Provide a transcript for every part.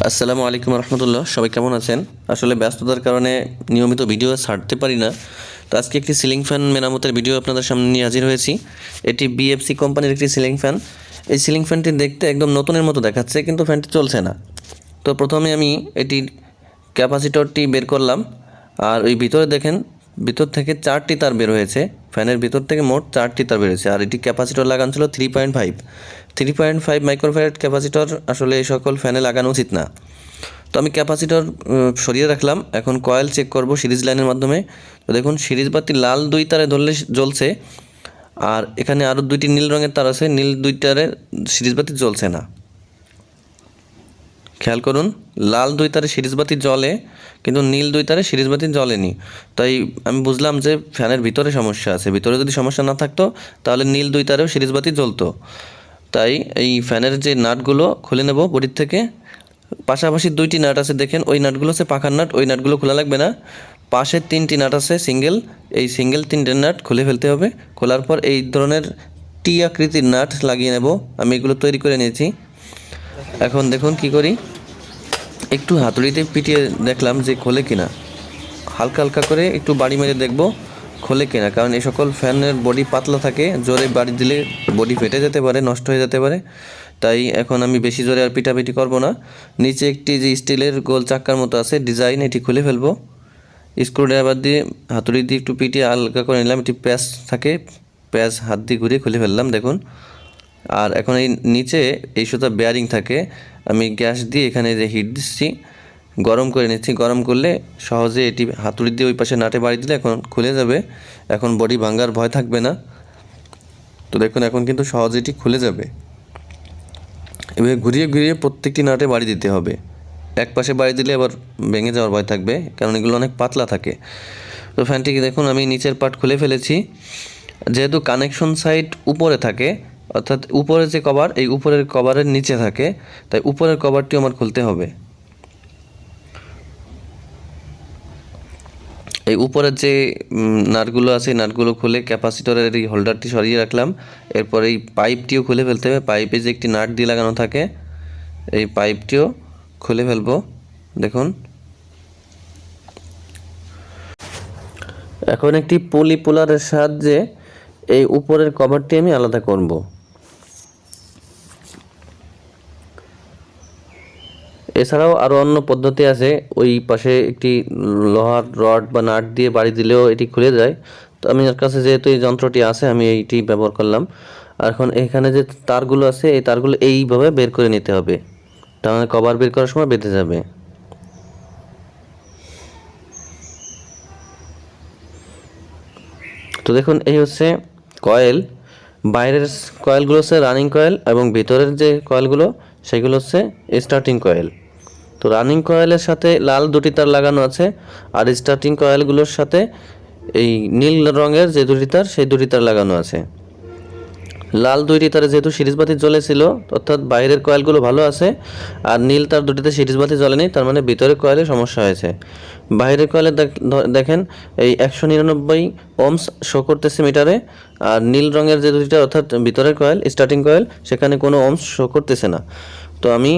আসসালামু আলাইকুম রহমতুল্লাহ, সবাই কেমন আছেন? আসলে ব্যস্ততার কারণে নিয়মিত ভিডিও ছাড়তে পারি না। তো আজকে একটি সিলিং ফ্যান মেরামতের ভিডিও আপনাদের সামনে নিয়ে হাজির হয়েছি। এটি বিএফসি কোম্পানির একটি সিলিং ফ্যান। এই সিলিং ফ্যানটি দেখতে একদম নতুনের মতো দেখাচ্ছে, কিন্তু ফ্যানটি চলছে না। তো প্রথমে আমি এটির ক্যাপাসিটরটি বের করলাম। আর ওই ভিতরে দেখেন, ভিতর থেকে চারটি তার বের হয়েছে। ফ্যানের ভিতর থেকে মোট চারটি তার বেরোয়েছে আর এটি ক্যাপাসিটর লাগান ছিল three point five three point five microfarad capacitor আসলে এই সকল ফ্যানে লাগানো উচিত না। তো আমি ক্যাপাসিটর সরিয়ে রাখলাম। এখন কয়েল চেক করব সিরিজ লাইনের মাধ্যমে। তো দেখুন, সিরিজ বাতি লাল দুই তারে ধরলে জ্বলছে। আর এখানে আরও দুইটি নীল রঙের তার আছে। নীল দুই তারে সিরিজ বাতি জ্বলছে না। খেয়াল করুন, লাল দুই তারে সিরিজ বাতি জ্বলে, কিন্তু নীল দুই তারে সিরিজ বাতি জ্বলেনি। তাই আমি বুঝলাম যে ফ্যানের ভিতরে সমস্যা আছে। ভিতরে যদি সমস্যা না থাকতো, তাহলে নীল দুই তারেও সিরিজ বাতি জ্বলতো। তাই এই ফ্যানের যে নাটগুলো খুলে নেব বডির থেকে। পাশাপাশি দুইটি নাট আছে দেখেন, ওই নাটগুলো হচ্ছে পাখার নাট, ওই নাটগুলো খোলা লাগবে না। পাশে তিনটি নাট আছে, সিঙ্গেল। এই সিঙ্গেল তিনটে নাট খুলে ফেলতে হবে। খোলার পর এই ধরনের টি আকৃতির নাট লাগিয়ে নেব। আমি এগুলো তৈরি করে নিয়েছি। এখন দেখুন কি করি। একটু হাতুড়িতে পিটিয়ে দেখলাম যে খোলে কিনা। হালকা হালকা করে একটু বাড়ি মেরে দেখব। খোলে কিনা, কারণ এই সকল ফ্যানের বডি পাতলা থাকে, জোরে বাড়ি দিলে বডি ফেটে যেতে পারে, নষ্ট হয়ে যেতে পারে। তাই এখন আমি বেশি জোরে আর পিটাপিটি করব না। নিচে একটি যে স্টিলের গোল চাক্কার মতো আছে ডিজাইন এটি খুলে ফেলব। স্ক্রু ড্রাইভার দিয়ে হাতুড়ি দিয়ে একটু পিটিয়ে আলগা করে নিলাম, একটি প্যাচ থাকে প্যাচ হাত দিয়ে ঘুরিয়ে খুলে ফেললাম, দেখুন। আর এখন এই নিচে এই সুতা বেয়ারিং থাকে, আমি গ্যাস দিয়ে এখানে যে হিট দিচ্ছি গরম করে নিচ্ছি। গরম করলে সহজে এটি হাতুড়ি দিয়ে ওই পাশে নাটে বাড়ি দিলে এখন খুলে যাবে। এখন বডি ভাঙ্গার ভয় থাকবে না। তো দেখুন, এখন কিন্তু সহজে এটি খুলে যাবে। এভাবে ঘুরিয়ে ঘুরিয়ে প্রত্যেকটি নাটে বাড়ি দিতে হবে। এক পাশে বাড়ি দিলে আবার ভেঙে যাওয়ার ভয় থাকবে, কারণ এগুলো অনেক পাতলা থাকে। তো ফ্যানটিকে দেখুন, আমি নিচের পার্ট খুলে ফেলেছি। যেহেতু কানেকশন সাইড উপরে থাকে, অর্থাৎ উপরে যে কভার, এই উপরের কভারের নিচে থাকে, তাই উপরের কভারটি আমার খুলতে হবে। এই উপরের যে নাটগুলো আছে, এই নাটগুলো খুলে ক্যাপাসিটরের এই হোল্ডারটি সরিয়ে রাখলাম। এরপর এই পাইপটিও খুলে ফেলতে হবে। পাইপে যে একটি নাট দিয়ে লাগানো থাকে, এই পাইপটিও খুলে ফেলব। দেখুন। এখন একটি পলি পোলারের সাহায্যে এই উপরের কভারটি আমি আলাদা করব। এছাড়াও আরও অন্য পদ্ধতি আছে। ওই পাশে একটি লোহার রড বা নাট দিয়ে বাড়ি দিলেও এটি খুলে যায়। তো আমি কাছে যেহেতু এই যন্ত্রটি আছে, আমি এইটি ব্যবহার করলাম। আর এখন এখানে যে তারগুলো আছে, এই তারগুলো এইভাবে বের করে নিতে হবে। তাহলে কভার বের করার সময় বেঁধে যাবে। তো দেখুন, এই হচ্ছে কয়েল। বাইরের কয়েলগুলো হচ্ছে রানিং কয়েল এবং ভিতরের যে কয়েলগুলো, সেগুলো হচ্ছে স্টার্টিং কয়েল। তো রানিং কয়েলের সাথে লাল দুটি তার লাগানো আছে আর স্টার্টিং কয়েলগুলোর সাথে এই নীল রঙের যে দুটি তার, সেই দুটি তার লাগানো আছে। লাল দুইটি তারে যেহেতু সিরিজ বাতি জ্বলেছিল, অর্থাৎ বাইরের কয়েলগুলো ভালো আছে, আর নীল তার দুটিতে সিরিজ বাতি জ্বলেনি, তার মানে ভিতরের কয়েলে সমস্যা হয়েছে। বাইরের কয়েলে দেখেন, এই একশো নিরানব্বই ওমস শো করতেছে মিটারে, আর নীল রঙের যে দুটিটা, অর্থাৎ ভিতরের কয়েল স্টার্টিং কয়েল, সেখানে কোনো ওমস শো করতেছে না। তো আমি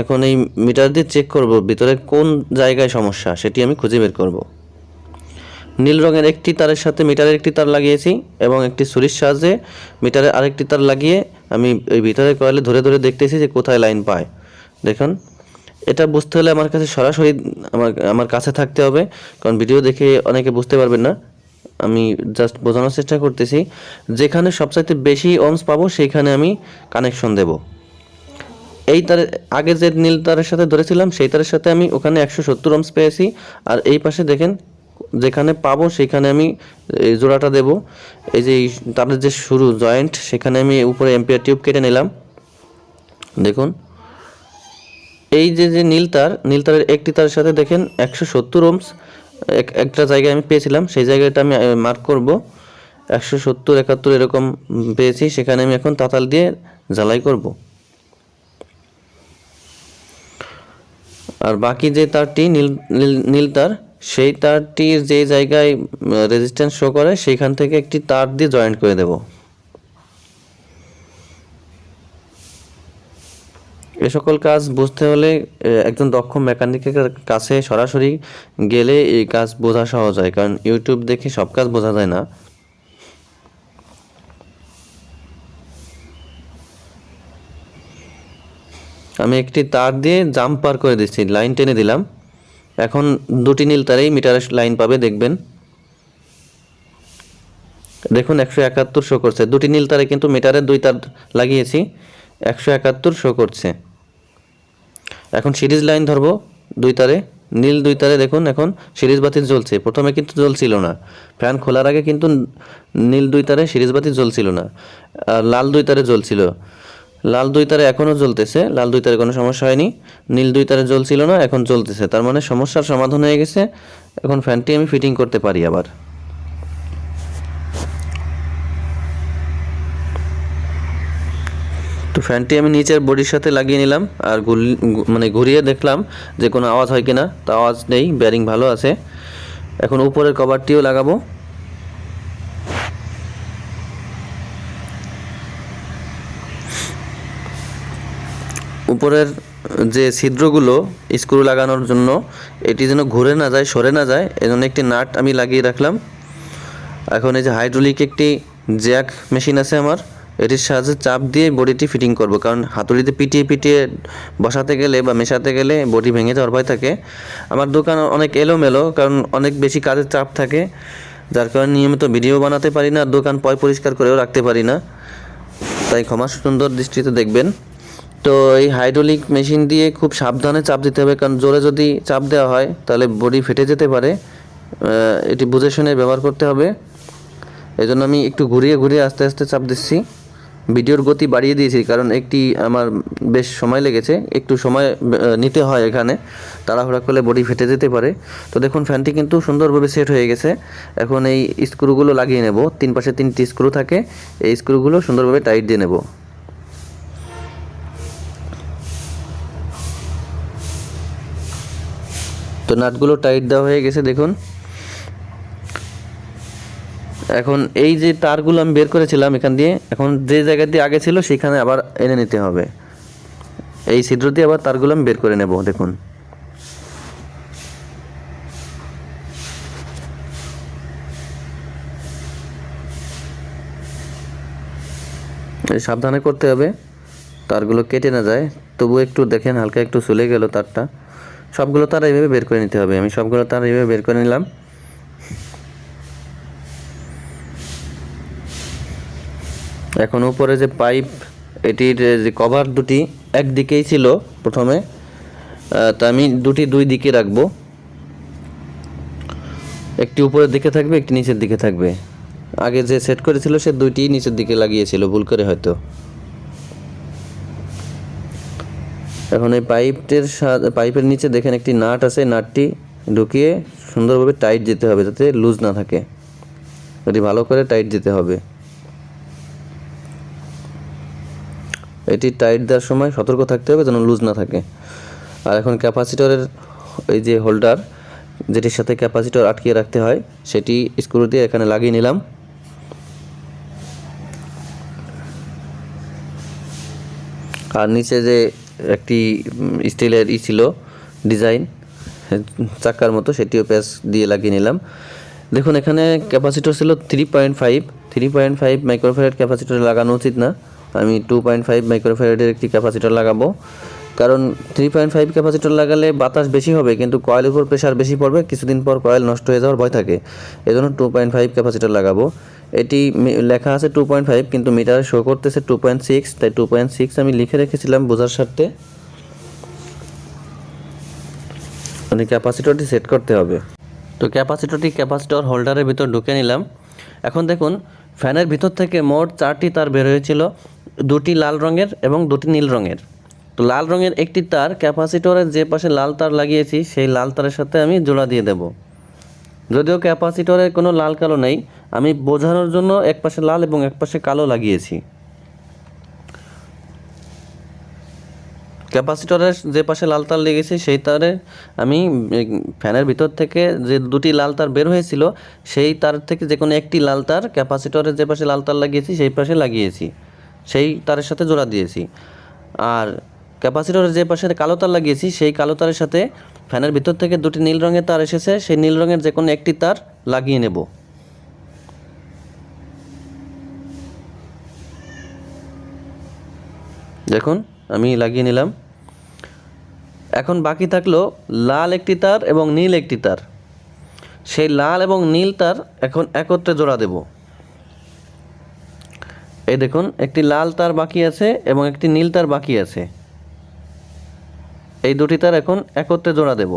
এখন এই মিটার দিয়ে চেক করব ভিতরে কোন জায়গায় সমস্যা, সেটি আমি খুঁজে বের করব। নীল রঙের একটি তারের সাথে মিটারের একটি তার লাগিয়েছি এবং একটি ছুরির সাহায্যে মিটারের আরেকটি তার লাগিয়ে আমি ওই ভিতরে কয়েলে ধরে ধরে দেখতেছি যে কোথায় লাইন পায়। দেখুন, এটা বুঝতে হলে আমার কাছে সরাসরি আমার আমার কাছে থাকতে হবে, কারণ ভিডিও দেখে অনেকে বুঝতে পারবেন না। আমি জাস্ট বোঝানোর চেষ্টা করতেছি, যেখানে সবচাইতে বেশি অংশ পাবো, সেইখানে আমি কানেকশন দেব। এই তারের আগে যে নীল তারের সাথে ধরেছিলাম, সেই তারের সাথে আমি ওখানে একশো সত্তর অংশ পেয়েছি। আর এই পাশে দেখেন, যেখানে পাবো সেখানে আমি এই জোড়াটা দেব। এই যে তারের যে শুরু জয়েন্ট সেখানে আমি উপরে এম্পিয়ার টিউব কেটে নিলাম। দেখুন, এই যে যে নীল তার, নীল তারের একটি তারের সাথে দেখেন, একশো সত্তর ওমস এক- একটা জায়গায় আমি পেয়েছিলাম। সেই জায়গাটা আমি মার্ক করব। একশো সত্তর, একাত্তর এরকম পেয়েছি, সেখানে আমি এখন তাতাল দিয়ে জ্বালাই করব। আর বাকি যে তারটি নীল নীল তার, সেই তারটির যে জায়গায় রেজিস্ট্যান্স শো করে, সেইখান থেকে একটি তার দিয়ে জয়েন্ট করে দেব। এ সকল কাজ বুঝতে হলে একজন দক্ষ মেকানিকের কাছে সরাসরি গেলে এই কাজ বোঝা সহজ হয়, কারণ ইউটিউব দেখে সব কাজ বোঝা যায় না। আমি একটি তার দিয়ে জাম্প পার করে দিচ্ছি, লাইন টেনে দিলাম। এখন দুটি নীল তারেই মিটারের লাইন পাবে, দেখবেন। দেখুন, একশো একাত্তর শো করছে। দুটি নীল তারে কিন্তু মিটারে দুই তার লাগিয়েছি, একশো একাত্তর শো করছে। এখন সিরিজ লাইন ধরবো দুই তারে। নীল দুই তারে, দেখুন, এখন সিরিজ বাতি জ্বলছে। প্রথমে কিন্তু জ্বলছিল না। ফ্যান খোলার আগে কিন্তু নীল দুই তারে সিরিজ বাতি জ্বলছিল না। আর লাল দুই তারে জ্বলছিল। লাল দুই তারে এখনও জ্বলতেছে। লাল দুই তারে কোনো সমস্যা হয়নি। নীল দুই তারে জ্বলছিল না, এখন জ্বলতেছে। তার মানে সমস্যার সমাধান হয়ে গেছে। এখন ফ্যানটি আমি ফিটিং করতে পারি আবার। তো ফ্যানটি আমি নিচের বডির সাথে লাগিয়ে নিলাম আর মানে ঘুরিয়ে দেখলাম যে কোনো আওয়াজ হয় কিনা। তা আওয়াজ নেই, ব্যারিং ভালো আছে। এখন উপরের কভারটিও লাগাবো। উপরের যে ছিদ্রগুলো স্ক্রু লাগানোর জন্য, এটি যেন ঘুরে না যায়, সরে না যায়, এজন্য একটি নাট আমি লাগিয়ে রাখলাম। এখন এই যে হাইড্রোলিক একটি জ্যাক মেশিন আছে আমার, এটির সাহায্যে চাপ দিয়ে বডিটি ফিটিং করব। কারণ হাতুড়িতে পিটিয়ে পিটিয়ে বসাতে গেলে বা মেশাতে গেলে বডি ভেঙে যাওয়ার ভয় থাকে। আমার দোকান অনেক এলোমেলো, কারণ অনেক বেশি কাজের চাপ থাকে। যার কারণে নিয়মিত ভিডিও বানাতে পারি না, দোকান পয় পরিষ্কার করেও রাখতে পারি না। তাই ক্ষমা সুন্দর দৃষ্টিতে দেখবেন। তো এই হাইড্রোলিক মেশিন দিয়ে খুব সাবধানে চাপ দিতে হবে, কারণ জোরে যদি চাপ দেওয়া হয়, তাহলে বডি ফেটে যেতে পারে। এটি বুঝে শুনে ব্যবহার করতে হবে। এই জন্য আমি একটু ঘুরিয়ে ঘুরিয়ে আস্তে আস্তে চাপ দিচ্ছি। ভিডিওর গতি বাড়িয়ে দিয়েছি, কারণ একটি আমার বেশ সময় লেগেছে, একটু সময় নিতে হয় এখানে। তাড়াহুড়া করলে বডি ফেটে যেতে পারে। তো দেখুন ফ্যানটি কিন্তু সুন্দরভাবে সেট হয়ে গেছে। এখন এই স্ক্রুগুলো লাগিয়ে নেব। তিন পাশে তিনটি স্ক্রু থাকে। এই স্ক্রুগুলো সুন্দরভাবে টাইট দিয়ে নেব। তো নাটগুলো টাইট দেওয়া হয়ে গেছে, দেখুন। এখন এই যে তারগুলো আমি বের করেছিলাম এখান দিয়ে, এখন যে জায়গা দিয়ে আগে ছিল সেখানে আবার এনে নিতে হবে। এই ছিদ্র দিয়ে আবার তারগুলো আমি বের করে নেব, দেখুন। সাবধানে করতে হবে, তারগুলো কেটে না যায়। তবু একটু দেখেন, হালকা একটু চলে গেল তারটা। সবগুলো তার এইভাবে বের করে নিতে হবে। আমি সবগুলো তার এইভাবে বের করে নিলাম। এখন উপরে যে পাইপ, এটির যে কভার দুটি একদিকেই ছিল প্রথমে তা আমি দুটি দুই দিকে রাখব। একটি উপরের দিকে থাকবে, একটি নিচের দিকে থাকবে। আগে যে সেট করেছিল সে দুইটি নিচের দিকে লাগিয়েছিল, ভুল করে হয়তো। এখন এই পাইপটির পাইপের নিচে দেখেন একটি নাট আছে, নাটটি ঢুকিয়ে সুন্দরভাবে টাইট যেতে হবে যাতে লুজ না থাকে। এটি ভালো করে টাইট যেতে হবে। এটি টাইট দেওয়ার সময় সতর্ক থাকতে হবে যেন লুজ না থাকে। আর এখন ক্যাপাসিটরের এই যে হোল্ডার, যেটির সাথে ক্যাপাসিটর আটকিয়ে রাখতে হয়, সেটি স্ক্রু দিয়ে এখানে লাগিয়ে নিলাম। আর নিচে যে একটি স্টিলের ই ছিল, ডিজাইন। চাকার মতো, সেটিও প্যাচ দিয়ে লাগিয়ে নিলাম। দেখুন, এখানে ক্যাপাসিটর ছিল three point five. Three point five microfarad capacitor লাগানো উচিত না। আমি টু পয়েন্ট ফাইভ মাইক্রোফ্যারেডের একটি ক্যাপাসিটর লাগাবো। কারণ থ্রি পয়েন্ট ফাইভ ক্যাপাসিটর লাগালে বাতাস বেশি হবে, কিন্তু কয়েলের উপর প্রেশার বেশি পড়বে, কিছুদিন পর কয়েল নষ্ট হয়ে যাওয়ার ভয় থাকে। এজন্য টু পয়েন্ট ফাইভ ক্যাপাসিটর লাগাবো। এটি লেখা আছে টু পয়েন্ট ফাইভ কিন্তু মিটারে শো করতেছে টু পয়েন্ট সিক্স তাই টু পয়েন্ট সিক্স আমি লিখে রেখেছিলাম বোঝার স্বার্থে। মানে ক্যাপাসিটরটি সেট করতে হবে। তো ক্যাপাসিটরটি ক্যাপাসিটর হোল্ডারের ভিতর ঢুকে নিলাম। এখন দেখুন, ফ্যানের ভিতর থেকে মোট চারটি তার বের হয়েছিল, দুটি লাল রঙের এবং দুটি নীল রঙের। তো লাল রঙের একটি তার ক্যাপাসিটরের যে পাশে লাল তার লাগিয়েছি, সেই লাল তারের সাথে আমি জোড়া দিয়ে দেব। যদিও ক্যাপাসিটরের কোনো লাল কালো নেই, আমি বোঝানোর জন্য এক পাশে লাল এবং এক পাশে কালো লাগিয়েছি। ক্যাপাসিটরের যে পাশে লাল তার লেগেছে, সেই তারে আমি ফ্যানের ভিতর থেকে যে দুটি লাল তার বের হয়েছিল, সেই তার থেকে যে কোনো একটি লাল তার ক্যাপাসিটরের যে পাশে লাল তার লাগিয়েছি, সেই পাশে লাগিয়েছি। সেই তারের সাথে জোড়া দিয়েছি। আর ক্যাপাসিটরের যে পাশে কালো তার লাগিয়েছি, সেই কালো তারের সাথে ফ্যানের ভিতর থেকে দুটি নীল রঙের তার এসেছে, সেই নীল রঙের যে কোনো একটি তার লাগিয়ে নেব। দেখুন, আমি লাগিয়ে নিলাম। এখন বাকি থাকল লাল একটি তার এবং নীল একটি তার। সেই লাল এবং নীল তার এখন একত্রে জোড়া দেব। এই দেখুন, একটি লাল তার বাকি আছে এবং একটি নীল তার বাকি আছে। এই দুটি তার এখন একত্রে জোড়া দেব।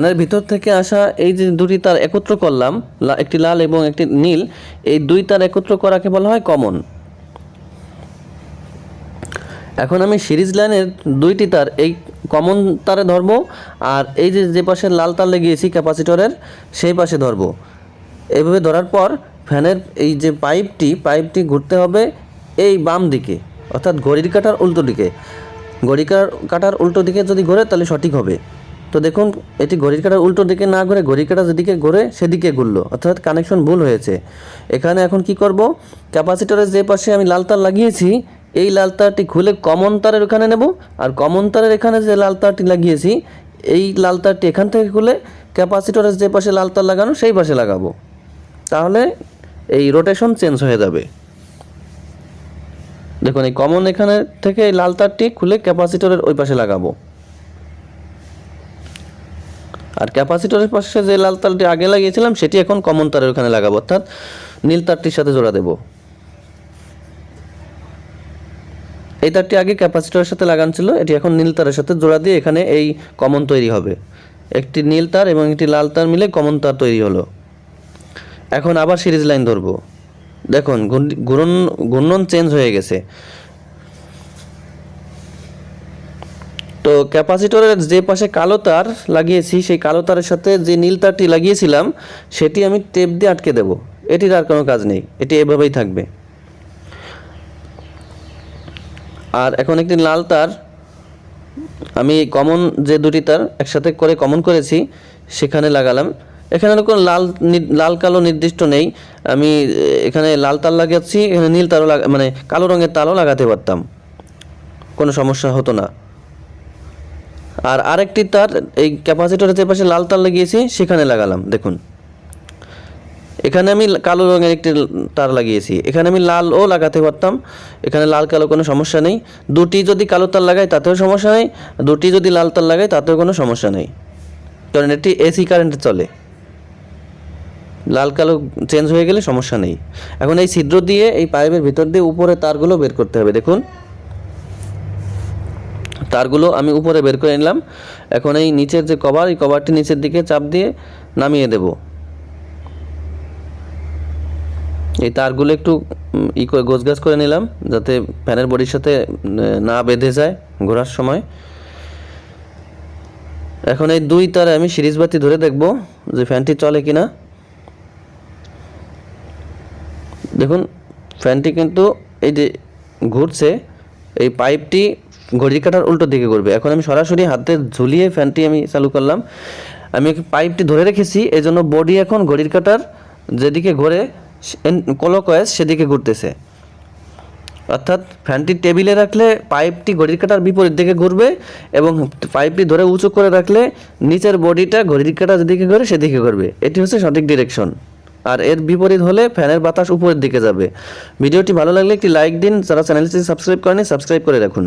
ফ্যানের ভিতর থেকে আসা এই যে দুটি তার একত্র করলাম একটি লাল এবং একটি নীল, এই দুই তার একত্র করাকে বলা হয় কমন। এখন আমি সিরিজ লাইনের দুইটি তার, এই কমন তারে ধরবো, আর এই যে যে পাশে লাল তার লাগিয়েছি ক্যাপাসিটরের, সেই পাশে ধরবো। এইভাবে ধরার পর ফ্যানের এই যে পাইপটি পাইপটি ঘুরতে হবে এই বাম দিকে, অর্থাৎ ঘড়ির কাটার উল্টো দিকে। ঘড়ি কাটার উল্টো দিকে যদি ঘোরে তাহলে সঠিক হবে। তো দেখুন, এটি ঘড়ির কাটার উল্টো দিকে না ঘুরে ঘড়ির কাটা যেদিকে ঘুরে সেদিকে ঘুরলো। অর্থাৎ কানেকশন ভুল হয়েছে। এখানে এখন কি করব? ক্যাপাসিটরের যে পাশে আমি লাল তার লাগিয়েছি, এই লাল তারটি খুলে কমন তারের ওখানে নেব। আর কমন তারের এখানে যে লাল তারটি লাগিয়েছি, এই লাল তারটি এখান থেকে খুলে ক্যাপাসিটরের যে পাশে লাল তার লাগানো, সেই পাশে লাগাবো। তাহলে এই রোটেশন চেঞ্জ হয়ে যাবে। দেখুন, এই কমন এখানে থেকে লাল তারটি খুলে ক্যাপাসিটরের ওই পাশে লাগাবো। আর ক্যাপাসিটরের পাশে যে লাল তারটি আগে লাগিয়েছিলাম, সেটি এখন কমন তারের ওখানে লাগাবো, অর্থাৎ নীল তারটির সাথে জোড়া দেব। এই তারটি আগে ক্যাপাসিটরের সাথে লাগান ছিল, এটি এখন নীল তারের সাথে জোড়া দিয়ে এখানে এই কমন তৈরি হবে। একটি নীল তার এবং একটি লাল তার মিলে কমন তার তৈরি হলো। এখন আবার সিরিজ লাইন ধরবো। দেখুন ঘূর্ণি- ঘূর্ণন ঘূর্ণন চেঞ্জ হয়ে গেছে। তো ক্যাপাসিটরের যে পাশে কালো তার লাগিয়েছি, সেই কালো তারের সাথে যে নীল তারটি লাগিয়েছিলাম, সেটি আমি টেপ দিয়ে আটকে দেব। এটির আর কোনো কাজ নেই, এটি এভাবেই থাকবে। আর এখন একটি লাল তার, আমি কমন যে দুটি তার একসাথে করে কমন করেছি, সেখানে লাগালাম। এখানে কোনো লাল লাল কালো নির্দিষ্ট নেই, আমি এখানে লাল তার লাগাচ্ছি এখানে নীল তারও মানে কালো রঙের তারও লাগাতে পারতাম। কোনো সমস্যা হতো না। আর আরেকটি তার, এই ক্যাপাসিটরের পাশে লাল তার লাগিয়েছি, সেখানে লাগালাম, দেখুন। এখানে আমি কালো রঙের একটি তার লাগিয়েছি। এখানে আমি লালও লাগাতে পারতাম, এখানে লাল কালো কোনো সমস্যা নেই। দুটি যদি কালো তার লাগাই, তাতেও সমস্যা নেই। দুটি যদি লাল তার লাগাই, তাতেও কোনো সমস্যা নেই। কারণ এটি এসি কারেন্টে চলে। লাল কালো চেঞ্জ হয়ে গেলে সমস্যা নেই। এখন এই ছিদ্র দিয়ে, এই পাইপের ভিতর দিয়ে উপরে তারগুলো বের করতে হবে, দেখুন। তারগুলো আমি উপরে বের করে নিলাম। এখন এই নিচের যে কভার, এই কভারটি নিচের দিকে চাপ দিয়ে নামিয়ে দেব। এই তারগুলো একটু ই করে গোছগাছ করে নিলাম, যাতে ফ্যানের বডির সাথে না বেঁধে যায় ঘোরার সময়। এখন এই দুই তারে আমি সিরিজ বাতি ধরে দেখব যে ফ্যানটি চলে কিনা। দেখুন, ফ্যানটি কিন্তু এই যে ঘুরছে, এই পাইপটি ঘড়ির কাটার উল্টো দিকে ঘুরবে এখন আমি সরাসরি হাতে ঝুলিয়ে ফ্যানটি আমি চালু করলাম। আমি পাইপটি ধরে রেখেছি এই জন্য বডি এখন ঘড়ির কাটার যেদিকে ঘোরে কলকয়েস সেদিকে ঘুরতেছে। অর্থাৎ ফ্যানটি টেবিলে রাখলে পাইপটি ঘড়ির কাটার বিপরীত দিকে ঘুরবে এবং পাইপটি ধরে উঁচু করে রাখলে নিচের বডিটা ঘড়ির কাটা যেদিকে ঘুরে সেদিকে ঘুরবে। এটি হচ্ছে সঠিক ডিরেকশন আর এর বিপরীত হলে ফ্যানের বাতাস উপরের দিকে যাবে। ভিডিওটি ভালো লাগলে একটি লাইক দিন। যারা চ্যানেলটি সাবস্ক্রাইব করেনি সাবস্ক্রাইব করে রাখুন।